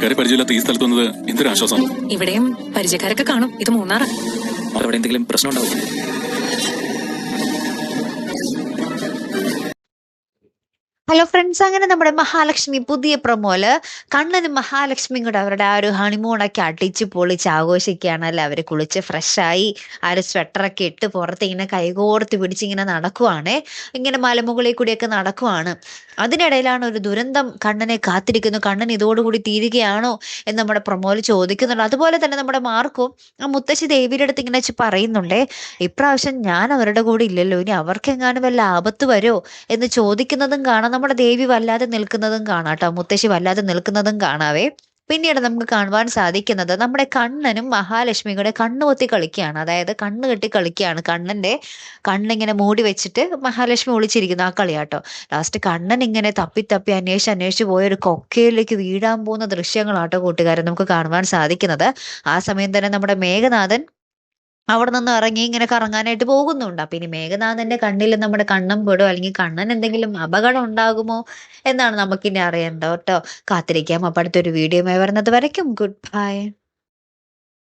ആൾക്കാരെ പരിചയമില്ലാത്ത ഈ സ്ഥലത്ത് വന്നത് എന്തൊരു ആശ്വാസം ഇവിടെയും പരിചയക്കാരൊക്കെ കാണും. ഇത് മൂന്നാറാണ് അവിടെ എന്തെങ്കിലും പ്രശ്നം ഉണ്ടാവും ഹലോ ഫ്രണ്ട്സ് അങ്ങനെ നമ്മുടെ മഹാലക്ഷ്മി പുതിയ പ്രൊമോൽ കണ്ണനും മഹാലക്ഷ്മിയും കൂടെ അവരുടെ ആ ഒരു ഹണിമൂണൊക്കെ അടിച്ച് പൊളിച്ച് ആഘോഷിക്കുകയാണ്. അല്ലെ അവർ കുളിച്ച് ഫ്രഷായി ആ ഒരു സ്വെറ്ററൊക്കെ ഇട്ട് പുറത്ത് ഇങ്ങനെ കൈകോർത്ത് പിടിച്ച് ഇങ്ങനെ നടക്കുവാണേ. ഇങ്ങനെ മലമുകളിൽ കൂടിയൊക്കെ നടക്കുവാണ്. അതിനിടയിലാണ് ഒരു ദുരന്തം കണ്ണനെ കാത്തിരിക്കുന്നു. കണ്ണൻ ഇതോടുകൂടി തീരുകയാണോ എന്ന് നമ്മുടെ പ്രൊമോൽ ചോദിക്കുന്നുണ്ട്. അതുപോലെ തന്നെ നമ്മുടെ മാർക്കും ആ മുത്തശ്ശി ദേവിയുടെ അടുത്ത് ഇങ്ങനെ വെച്ച് പറയുന്നുണ്ടേ. ഇപ്രാവശ്യം ഞാൻ അവരുടെ കൂടെ ഇല്ലല്ലോ. ഇനി അവർക്കെങ്ങാനും വല്ല ആപത്ത് വരുമോ എന്ന് ചോദിക്കുന്നതും കാണാം നമ്മുടെ ദേവി വല്ലാതെ നിൽക്കുന്നതും കാണാം കേട്ടോ മുത്തശ്ശി വല്ലാതെ നിൽക്കുന്നതും കാണാവേ. പിന്നീട് നമുക്ക് കാണുവാൻ സാധിക്കുന്നത് നമ്മുടെ കണ്ണനും മഹാലക്ഷ്മിയും കൂടെ കണ്ണു കളിക്കുകയാണ്. അതായത് കണ്ണ് കെട്ടി കളിക്കുകയാണ്. കണ്ണന്റെ കണ്ണിങ്ങനെ മൂടി വെച്ചിട്ട് മഹാലക്ഷ്മി ഒളിച്ചിരിക്കുന്നു ആ കളിയാട്ടോ. ലാസ്റ്റ് കണ്ണൻ ഇങ്ങനെ തപ്പി തപ്പി അന്വേഷിച്ച് അന്വേഷിച്ച് പോയ ഒരു കൊക്കയിലേക്ക് വീഴാൻ പോകുന്ന ദൃശ്യങ്ങളാട്ടോ കൂട്ടുകാരെ നമുക്ക് കാണുവാൻ സാധിക്കുന്നത്. ആ സമയം തന്നെ നമ്മുടെ മേഘനാഥൻ അവിടെ നിന്ന് ഇറങ്ങി ഇങ്ങനെ കറങ്ങാനായിട്ട് പോകുന്നുണ്ട്. അപ്പൊ ഇനി മേഘനാഥന്റെ കണ്ണിൽ നമ്മുടെ കണ്ണം പെടും. അല്ലെങ്കിൽ കണ്ണൻ എന്തെങ്കിലും അപകടം ഉണ്ടാകുമോ എന്നാണ് നമുക്കിനി അറിയേണ്ടത് കേട്ടോ. കാത്തിരിക്കാം. അപ്പൊ അടുത്തൊരു വീഡിയോ വരുന്നത് വരയ്ക്കും. Good bye